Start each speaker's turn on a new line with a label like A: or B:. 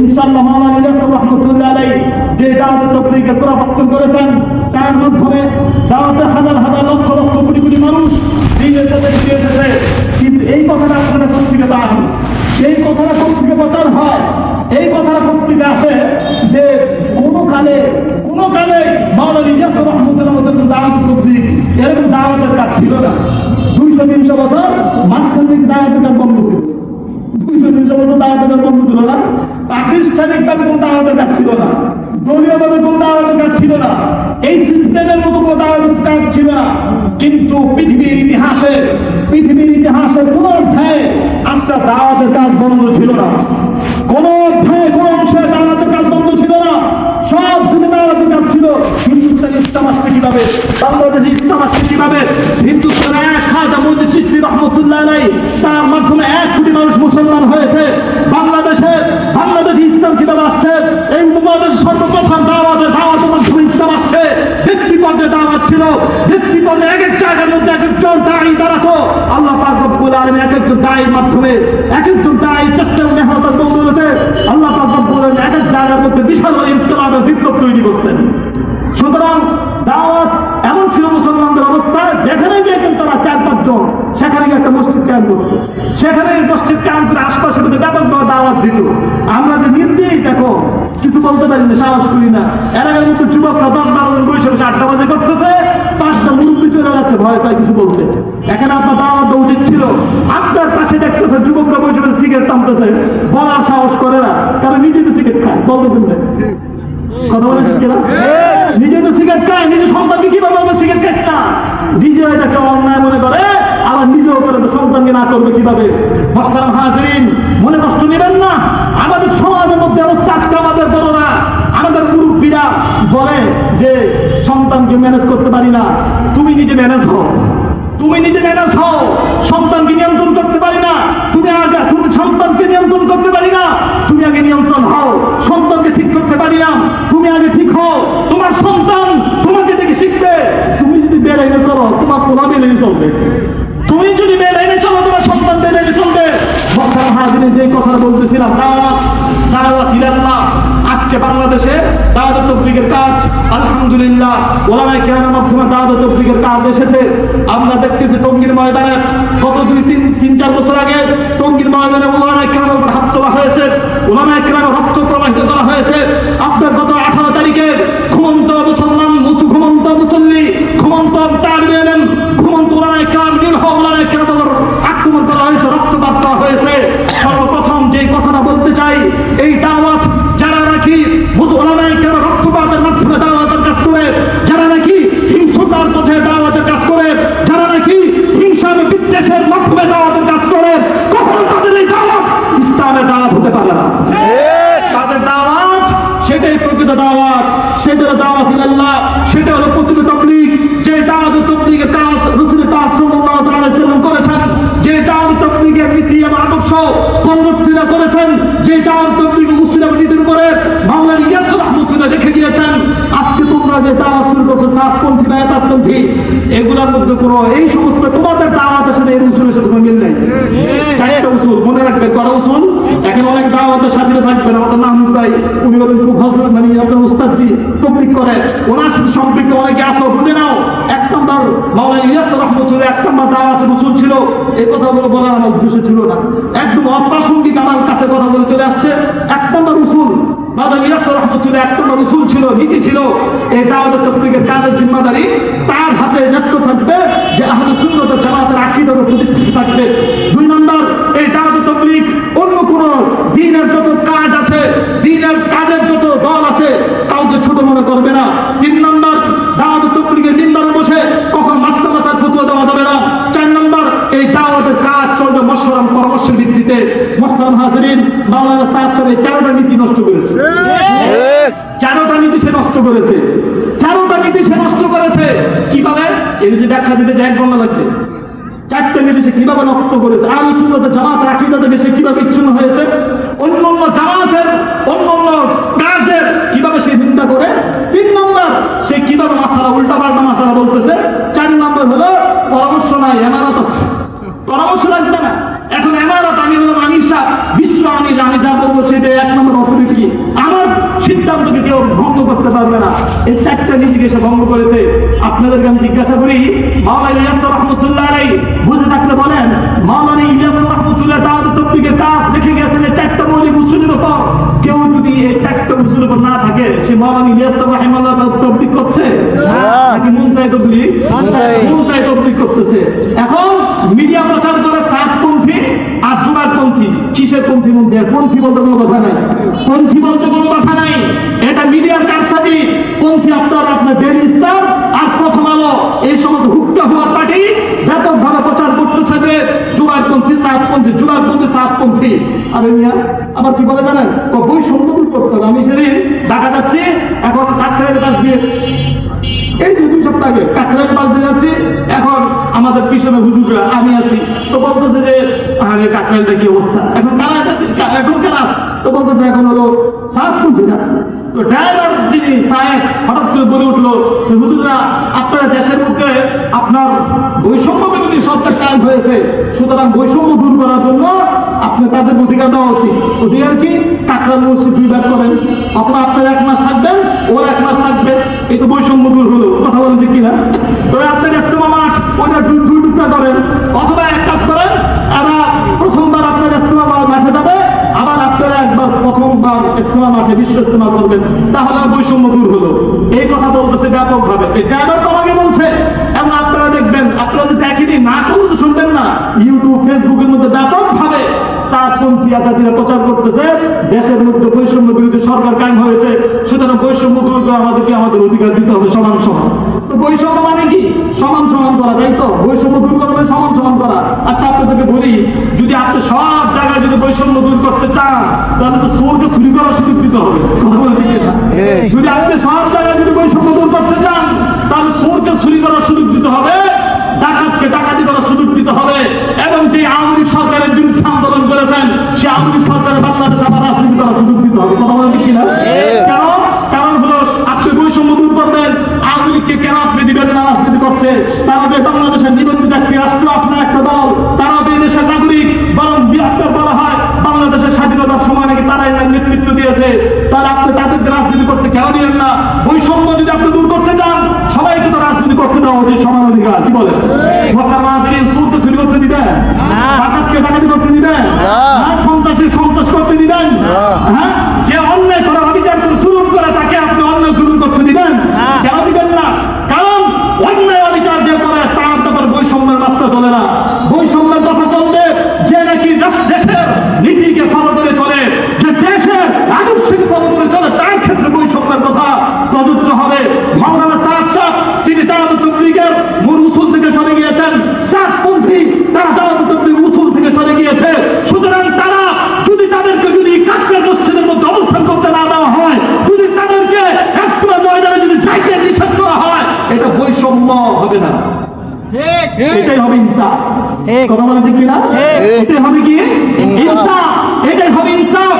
A: ইনশাআল্লাহ মাওলানা ইয়াসির রহমাতুল্লাহ আলাইহি, যে দাওয়াত তবলিগের প্রবর্তন করেছেন, তার মাধ্যমে দাওয়াতের হাজার হাজার লক্ষ লক্ষ কোটি কোটি মানুষ দিনের পথে ফিরে এসেছে। কিন্তু এই কথাটা আপনারা পত্রিকা পান এই কথাটা পত্রিকা প্রচার হয়, এই কথাটা পত্রিকা আসে যে কোনো কালে কোনো কালে মাওলানা ইয়াসির রহমাতুল্লাহ মতো দাওয়াত তবলিগ এরকম দাওয়াতের কাজ ছিল না। দুইশো, তিনশো বছর মাঝখান থেকে দাওয়াতের কাজ বন্ধ ছিল। দাওয়াতের ছিল না প্রাতিষ্ঠানিকভাবে কোনো দাওয়াতের কাজ ছিল না দলীয়ভাবে কোনো দাওয়াতের কাজ ছিল না এই মতো কোনো দাওয়াতের ছিল না কিন্তু পৃথিবীর ইতিহাসে পৃথিবীর ইতিহাসে কোন অধ্যায়ে আপনার দাওয়াতের কাজ বন্ধ ছিল না কোন অধ্যায়ে কোন অংশে দাওয়াতের কাজ বন্ধ ছিল না সব দিকে দাওয়াতের কাজ ছিল হিন্দুস্তান ইসলাম আসছে কীভাবে? বাংলাদেশে ইসলাম হাজার রহমতুল্লাহ আলাই, তার মাধ্যমে এক কোটি মানুষ মুসলমান হয়েছে। বাংলাদেশে বাংলাদেশে ইসলাম কীভাবে আসছে, এই উপমহাদেশে সর্বপ্রথম দাওয়াতের দাওয়াতের মাধ্যমে ইসলাম আসছে। ভিত্তি পর্যায়ে দাওয়াত ছিল, ভিত্তি পর্যায়ে এক এক জায়গার মধ্যে এক একজন দায়ী দাঁড়াতো। আল্লাহ পাক রব্বুল আলামিন এক একজন দায়ীর মাধ্যমে, এক একজন দায়ী চেষ্টা ও মেহনতের বলতে আল্লাহ পাক রব্বুল আলামিন এক এক জায়গার মধ্যে বিশাল ইনকলাবের বিপ্লব তৈরি করতেন। সুতরাং দাওয়াত, এমন ছিল মুসলমানদের অবস্থা, যেখানে গিয়ে কিন্তু তারা চার পাঁচজন সেখানে গিয়ে একটা মসজিদ ক্যাম্প করতো। সেখানে মসজিদ ক্যাম্প করে আশপাশে মধ্যে ব্যাপকভাবে দাওয়াত দিত, আমরা যে নিজেই দেখো, কিছু বলতে পারি না সাহস করি না। এলাকার মধ্যে যুবকরা দশ বারো জন বসে বসে আড্ডা বাজে করতেছে, পাঁচটা মুরব্বী চলে যাচ্ছে, ভয় পায় কিছু বলতে। এখানে আপনার দাওয়াত দেওয়া উচিত ছিল। আপনার পাশে দেখতেছে যুবকরা বসে বসে সিগারেট টানতেছে। বলার সাহস করে না কারণ নিজে তো সিগারেট খায়। বলতে কথা বলে ঠিক না নিজে তো সিগারেট খায় নিজে সন্তানকে কীভাবে বলবে সিগারেট খাস না নিজে এটাকে অন্যায় মনে করে। আবার নিজেও করে সন্তানকে না করবে কীভাবে? মহতারাম হাজরিন মনে কষ্ট নেবেন না। আমাদের সমাজের মধ্যে অবস্থা আজকে আমাদের বড়রা আমাদের মুরব্বীরা বলে যে সন্তানকে ম্যানেজ করতে পারি না। তুমি নিজে ম্যানেজ হও। তুমি নিজে ম্যানেজ হও। সন্তানকে নিয়ন্ত্রণ করতে পারি না। তুমি তুমি সন্তানকে নিয়ন্ত্রণ করতে পারি না, তুমি আগে নিয়ন্ত্রণ হও। সন্তানকে ঠিক করতে পারি না, তুমি আগে ঠিক হও। তোমার সন্তান তোমাকে দেখে শিখবে। তুমি যদি বেড়াইনে চলো, তোমার পোলা বেড়াইনে চলবে। তুমি যদি বেড়াইনে চলো, তোমার সন্তান বেড়াইনে চলবে। মক্কার হাজিরে যে কথা বলতেছিলাম, দাওয়াত দাওয়াত ইলাল্লাহ। আজকে বাংলাদেশে দাওয়াত তবলিগের কাজ, আলহামদুলিল্লাহ। ওলামাই কেরামের মাধ্যমে দাওয়াত তবলিগের কাজ এসেছে। আমরা দেখতেছি টঙ্গীর ময়দানে তিন চার বছর আগে টঙ্গির ময়দানে ওলামাই কেরামের উপর হাত তোলা হয়েছে। ওলামাই কেরামের রক্ত প্রবাহিত করা হয়েছে। ইসলামের দাওয়াত হতে পারে না। তাদের দাওয়াত সেটাই প্রকৃত দাওয়াত সেটা হলো দাওয়াত ইলাল্লাহ সেটা হলো প্রকৃত তবলিগ। যে দাওয়াত তবলিগের কাজ রসুল পাক সাল্লাল্লাহু আলাইহি সাল্লাম করেছেন যে দাওয়াত তবলিগের নীতি এবং আদর্শ পরিবর্তিত করেছেন যে দাওয়াত তবলিগ মুসলিম নীতির উপরে মাওলানা ইয়াসুর রহমতুল্লাহ রেখে দিয়েছেন আজকে তোমরা যে দাওয়াত শুরু করছ সাতপন্থী বা এতাতপন্থী এগুলোর মধ্যে কোনো এই সমস্ত তোমাদের দাওয়াতের সাথে এই উসুলের সাথে কোনো মিল নেই চারটা উসুল মনে রাখবে করা উসুল এখন অনেক দাওয়াতের সাথে থাকবেন আমাদের নাম ভাই উনি বলেন হজরত মানে আপনার উস্তাদজি তবলিক করে। ওনার সাথে সম্পৃক্ত অনেকে আসো বুঝে নাও। এক নম্বর মাওলানা ইলিয়াস রহমতুল্লাহ, এক নম্বর দাওয়াতের উসুল ছিল। এই কথাগুলো বলার আমার উদ্দেশ্য ছিল না। একদম অপ্রাসঙ্গিক আমার কাছে কথা বলে চলে আসছে। এক নম্বর উসুল, মাওলানা ইলিয়াস রহমতুল্লাহ এক নম্বর উসুল ছিল, নীতি ছিল। এই দাওয়াতের তবলিগের কাজের জিম্মাদারি। তার হাতে ন্যস্ত থাকবে যে আহলে সুন্নাত জামাতের আকীদা প্রতিষ্ঠিত থাকবে দুই নম্বর এই দাওয়াত তবলিগ অন্য কোন দিনের যত কাজ আছে দিনের কাজের যত দল আছে কাউকে ছোট মনে করবে না তিন নম্বর দাওয়াত তবলিগের মিম্বারে বসে কখন মাস্তা মাসার ফতুয়া দেওয়া যাবে না চার নম্বর এই দাওয়াতের কাজ মশওয়ারা পরামর্শের ভিত্তিতে মোহতারাম হাজরিন সাহেব এই চারোটা নীতি নষ্ট করেছে। চারোটা নীতি সে নষ্ট করেছে। চারোটা নীতি সে নষ্ট করেছে। কীভাবে? এই যে ব্যাখ্যা দিতে যে এক ঘণ্টা লাগবে। চারটে নীতি সে কীভাবে নষ্ট করেছে? আর সুন্নতে জামাত থেকে সে কীভাবে বিচ্ছিন্ন হয়েছে? অন্য অন্য জামাতের অন্য অন্য কাজের কীভাবে সে নিন্দা করে? তিন নম্বর, সে কীভাবে মাসালা উল্টা পাল্টা মাসালা বলতেছে? চার নম্বর হলো, পরামর্শ নাই এমানত আছে পরামর্শ লাগবে না এখন এমারত আমি যা বলব সেটা এক নম্বর অর্থনীতি আমার সিদ্ধান্তকে কেউ ভঙ্গ করতে পারবে না? এই চারটা নীতিকে সে ভঙ্গ করেছে। আপনাদেরকে আমি জিজ্ঞাসা করি, মাওলানা ইলিয়াস রহমতুল্লাহ রাই বুঝে থাকলে বলেন, মাওলানা ইলিয়াস রহমতুল্লাহ তার তবলিগের কাজ রেখে গেছেন, এই চারটা মৌলিক উসুলের উপর কেউ যদি এই চারটা উসুলের উপর না থাকে সে মাওলানা ইলিয়াস রহমাল্লাহ তবলিগ করছে নাকি মন চাই তবলিগ
B: মন চায়।
A: মন চাই তবলিগ করতেছে এখন মিডিয়া প্রচার করে সাতপন্থী আর জোগাড়পন্থী কিসের পন্থী কোনো কথা নাই। পন্থী বলতে কোনো কথা নাই। এটা মিডিয়ার কারসাজি। পন্থী আপনার আপনার ডেলি ইসলাম। আর প্রথম আলো এই সমস্ত হুক্কা হওয়ার পার্টি ব্যাপকভাবে প্রচার করতেছে যে জোগাড়পন্থী সাতপন্থী জোগাড়পন্থী সাতপন্থী। আরে মিয়া আবার কি বলে জানেন? বৈষম্য দূর করতে হবে। আমি সেদিন ঢাকা যাচ্ছি, এখন ডাক্তারের কাছ দিয়ে এই দুই সপ্তাহ আগে যাচ্ছি এখন আমাদের পিছনে হুজুররা আমি আছি। তো বলতেছে যে, আরে কাকরাইলটা কি অবস্থা? এখন কারা এটা- এখন কারা? তো বলতেছে এখন হলো সাত পুঁজি যাচ্ছে তো ড্রাইভার যিনি সাহেব হঠাৎ করে বলে উঠল হুজুররা, আপনারা দেশের মধ্যে আপনার বৈষম্য বিরোধী সরকার কায়েম হয়েছে। সুতরাং বৈষম্য দূর করার জন্য আপনি তাদের অধিকার দেওয়া উচিত। অধিকার কি? কাকরাইল মসজিদ দুই ভাগ করেন অথবা আপনার এক মাস থাকবেন ওর এক মাস থাকবে। এই তো বৈষম্য দূর হলো, কথা বলেন যে কিনা। তো আপনার ইস্তেমা মাঠ ওইটা দুই দুই টুকরা করেন অথবা এক কাজ করেন আবার প্রথমবার আপনার ইস্তেমা মাঠে যাবে, আবার আপনারা একবার প্রথমবার ইস্তেমা মাঠে বিশ্ব ইস্তেমা করবেন। তাহলে বৈষম্য দূর হলো। এই কথা বলতেছে ব্যাপকভাবে। এই ড্রাইভার তো আমাকে বলছে, এবং আপনারা দেখবেন, আপনারা যদি একই না করলে তো শুনবেন না। ইউটিউব ফেসবুকের মধ্যে ব্যাপকভাবে সাতপন্থী আজাদিরা প্রচার করতেছে দেশের মধ্যে বৈষম্য বিরোধী সরকার কায়েম হয়েছে সুতরাং বৈষম্য আমাদেরকে আমাদের অধিকার দিতে হবে সমান সমান। তো বৈষম্য মানে কি? সমান সমান করা তাই তো? বৈষম্য দূর করা মানে সমান সমান করা। আচ্ছা আপনাদেরকে বলি যদি আপনি সব জায়গায় যদি বৈষম্য দূর করতে চান তাহলে তো সুরকে চুরি করার সুযোগ দিতে হবে। ঠিক। যদি আপনি সব জায়গায় যদি বৈষম্য দূর করতে চান তাহলে সুরকে চুরি করার সুযোগ দিতে হবে ডাকাতকে ডাকাতি করার সুযোগ দিতে হবে এবং যে আওয়ামী লীগ সরকারের বিরুদ্ধে আন্দোলন করেছেন সে আওয়ামী লীগ সরকারের বাংলাদেশ আবার রাজনীতি করার সুযোগ দিতে হবে। কথা বলেন ঠিক কিনা? কেন? কারণ হলো আপনি বৈষম্য দূর করবেন আওয়ামী লীগকে কেন আপনি দিবেন না রাজনীতি করছে তারা যে বাংলাদেশের নিবন্ধিত একটি রাষ্ট্র আপনার একটা দল তারা এই দেশের নাগরিক বরং বৃহত্তর বলা হয় বাংলাদেশের স্বাধীনতার সময় নাকি তারাই নেতৃত্ব দিয়েছে। তারা আপনি তাদেরকে রাজনীতি করতে কেন দিবেন না? বৈষম্য যদি আপনি দূর করতে চান সবাইকে তো রাজনীতি করতে দেওয়া উচিত সমান অধিকার। কি বলে সুরকে চুরি করতে দিবেন? ডাকাতকে ডাকাতি করতে দিবেন?
B: না।
A: না সন্ত্রাসী সন্ত্রাস করতে দিবেন হ্যাঁ যে অন্যায় করে অবিচার করে জুলুম করে তাকে আপনি অন্যায় জুলুম করতে দিবেন কেন দিবেন না কারণ অন্যায় অবিচার যে করে তার ব্যাপার বৈষম্যের রাস্তা চলে না বৈষম্যের কথা চলবে যে নাকি দেশের নীতিকে ফলো করে চলে যে দেশের আদর্শকে ফলো করে চলে তার ক্ষেত্রে বৈষম্যের কথা প্রযোজ্য হবে। মাওলানা সাদ শাহ তিনি দাওয়াত তবলিগের মূল উসুল থেকে সরে গিয়েছেন। সাতপন্থী তারা দাওয়াত তবলিগ উসুল থেকে সরে গিয়েছে। সুতরাং তারা যদি তাদেরকে যদি কাকরার মসজিদের মধ্যে অবস্থান করতে না দেওয়া হয় যদি তাদেরকে এসপুরা ময়দানে যদি যাইতে নিষেধ করা হয় এটা বৈষম্য হবে না। এটাই হবে ইনসাফ। কথা বলে ঠিক কিনা। এটাই হবে কি।
B: ইনসাফ
A: এটাই হবে ইনসাফ